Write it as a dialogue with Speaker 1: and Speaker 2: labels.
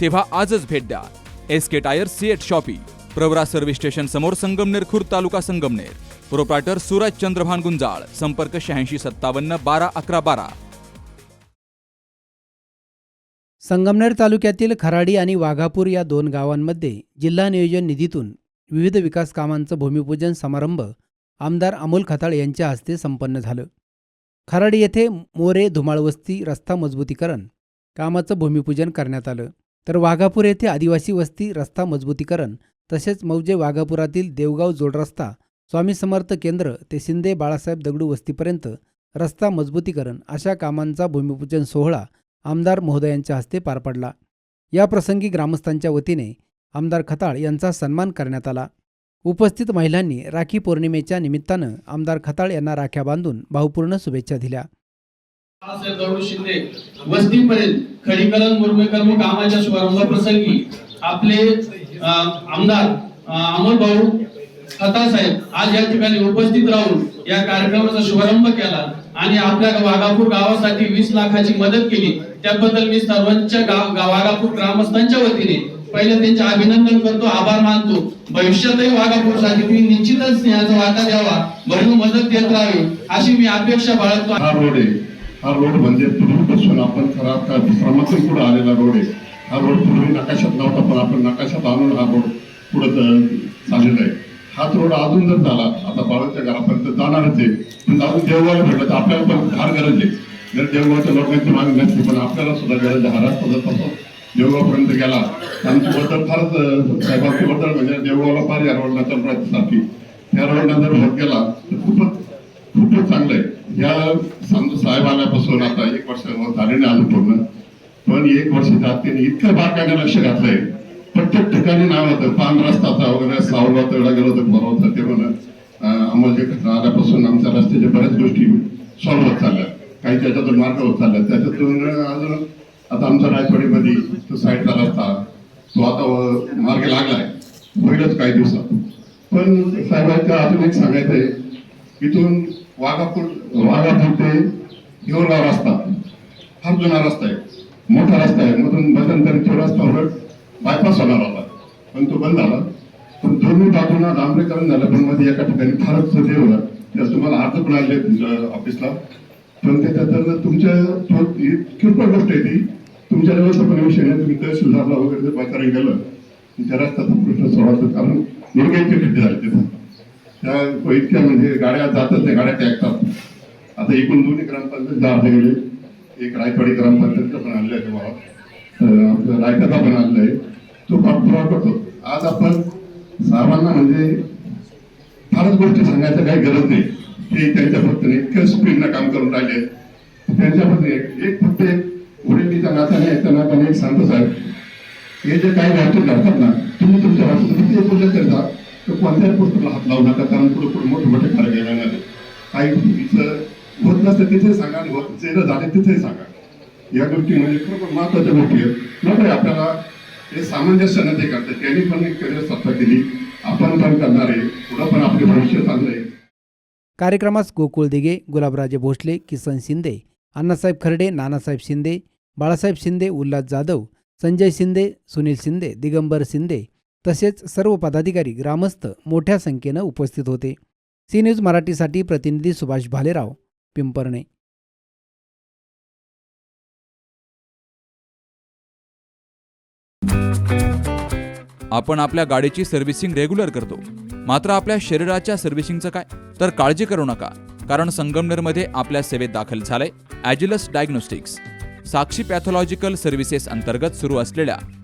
Speaker 1: तेव्हा आजच भेट द्या. S K tyre CEAT shoppe Pravara service station समोर संगमनेर खुर्द तालुका संगमनेर. प्रोप्रायटर सूरज चंद्रभान गुंजाळ संपर्क शहाऐंशी सत्तावन्न बारा अकरा बारा.
Speaker 2: संगमनेर तालुक्यातील खराडी आणि वाघापूर या दोन गावांमध्ये जिल्हा नियोजन निधीतून विविध विकास कामांचं भूमिपूजन समारंभ आमदार अमोल खताळ यांच्या हस्ते संपन्न झालं. खराडी येथे मोरे धुमाळवस्ती रस्ता मजबूतीकरण कामाचं भूमिपूजन करण्यात आलं. तर वाघापूर येथे आदिवासी वस्ती रस्ता मजबूतीकरण तसेच मौजे वाघापुरातील देवगाव जोडरस्ता स्वामी समर्थ केंद्र ते शिंदे बाळासाहेब दगडू वस्तीपर्यंत रस्ता मजबूतीकरण अशा कामांचा भूमिपूजन सोहळा आमदार महोदयांच्या हस्ते पार पडला. या प्रसंगी ग्रामस्थांच्या वतीने आमदार खताळ यांचा सन्मान करण्यात आला. उपस्थित महिलांनी राखी पौर्णिमेच्या निमित्तानं आमदार खताळ यांना राख्या बांधून भावपूर्ण शुभेच्छा दिल्या.
Speaker 3: बाळासाहेब शिंदे वस्तीपर्यंत खडीकरण मुरमीकरण कामाच्या शुभारंभ प्रसंगी आपले आमदार अमोल भाऊ खता साहेब आज या ठिकाणी उपस्थित राहून या कार्यक्रमाचा शुभारंभ केला आणि आपल्या वाघापूर गावासाठी वीस लाखाची मदत केली. त्याबद्दल मी सर्वांच्या गाव वाघापूर ग्रामस्थांच्या वतीने पहिले त्यांचे अभिनंदन करतो आभार मानतो. भविष्यातही वाघापूरसाठी तुम्ही निश्चितच स्नेहाचा वाटा द्यावा भरपूर मदत देत राहावी अशी मी अपेक्षा बाळगतो.
Speaker 4: हा रोड म्हणजे पूर्वीपासून आपण खरा का श्रमातून पुढे आलेला रोड आहे. हा रोड पूर्वी नकाशात नव्हता पण आपण नकाशात आणून हा रोड पुढे चाललेला आहे. हाच रोड अजून जर झाला आता बाळूच्या घरापर्यंत जाणारच आहे. पण अजून देवगावला भेटलं तर आपल्याला पण फार गरज आहे. जर देवगावच्या लोकांची मागणी नसते पण आपल्याला सुद्धा गरज आहे. हा रस्ता जर तसं देवगावपर्यंत गेला आमची बद्दल फारच साहेबांची बद्दल म्हणजे देवगावला फार या रोडला चालू राहण्यासाठी त्या रोडला जर होत गेला तर खूपच खूपच चांगलं आहे या समजा साहेब आल्यापासून आता एक वर्ष झाले नाही अजून पूर्ण. पण एक वर्ष आत त्यांनी इतकं बारकाईने लक्ष घातलंय. प्रत्येक ठिकाणी नाव होतं. पान रस्ताचा वगैरे सावला तेवढा गेलो होतं बरं होतं ते म्हणा आम्हाला जे आल्यापासून आमच्या रस्त्याच्या बऱ्याच गोष्टी सॉल्व्ह होत चालल्या. काही त्याच्यातून मार्ग होत चालल्या. त्याच्यातून अजून आता आमच्या राजवाडीमध्ये तो साईडचा रस्ता तो आता मार्ग लागलाय. होईलच काही दिवसात. पण साहेबांच्या अजून एक सांगायचं आहे इथून वाघापूर वाघापूर ते हिवरगाव रस्ता. फार जुना रस्ता आहे. मोठा रस्ता आहे. मधून मध्यंतरी रस्ता उलट बायपास होणार होता. पण तो बंद झाला. पण दोन्ही बाजूला डांबरीकरण झालं. पण मध्ये एका ठिकाणी फारच हे होतं त्यात तुम्हाला अर्ज पण आले तुमच्या ऑफिसला पण त्याच्यात जर तुमच्या किरकोळ गोष्ट आहे ती. तुमच्या लेवलचा पण तुम्ही नाही सुधारला वगैरे जर प्रकारे गेलं त्या रस्त्याचा प्रश्न सोडवायचं कारण मुलगाईची खड्डे झाले तिथं. त्या इतक्या म्हणजे गाड्या जातात त्या गाड्या टॅकतात आता एकूण दोन्ही ग्रामपंचायत दहा एक रायवाडी ग्रामपंचायतचं पण आणलंय तुम्हाला. तर आपलं रायकाचा पण आणलंय. तो पाठपुरावा करतो आज आपण साहेबांना म्हणजे फारच गोष्टी सांगायचं काही गरज नाही. ते त्यांच्या फक्त इतक्या स्पीडनं काम करून राहिले. त्यांच्या पद्धतीने एक फक्त एक वडिलीच्या नात्याने त्या नात्याने एक सांगतो साहेब हे जे काही वाहतूक घडतात ना तुम्ही तुमच्या भाषेत किती बोलले तर कोणत्याही पुस्तकाला हात लावू नका कारण पुढे पुढे मोठे मोठे कार्य येणार नाही काही इथं होत नसतं तिथे सांगा आणि होत जे झाले तिथेही सांगा. या गोष्टी म्हणजे खरोखर महत्त्वाच्या गोष्टी आहेत. नको आपल्याला हे सामंजस्यानं ते करतात त्यांनी पण एक करिअर सत्ता केली. आपण पण करणार आहे. पुढं पण आपले भविष्य चांगलं आहे.
Speaker 2: कार्यक्रमास गोकुळ दिगे गुलाबराजे भोसले किसन शिंदे अण्णासाहेब खर्डे नानासाहेब शिंदे बाळासाहेब शिंदे उल्हास जाधव संजय शिंदे सुनील शिंदे दिगंबर शिंदे तसेच सर्व पदाधिकारी ग्रामस्थ मोठ्या संख्येनं उपस्थित होते. सी न्यूज मराठीसाठी प्रतिनिधी सुभाष भालेराव पिंपरणे.
Speaker 1: आपण आपल्या गाडीची सर्व्हिसिंग रेग्युलर करतो. मात्र आपल्या शरीराच्या सर्व्हिसिंगचं काय? तर काळजी करू नका कारण संगमनेरमध्ये आपल्या सेवेत दाखल झालंय Agilus diagnostics. Sakshi pathological services अंतर्गत सुरू असलेल्या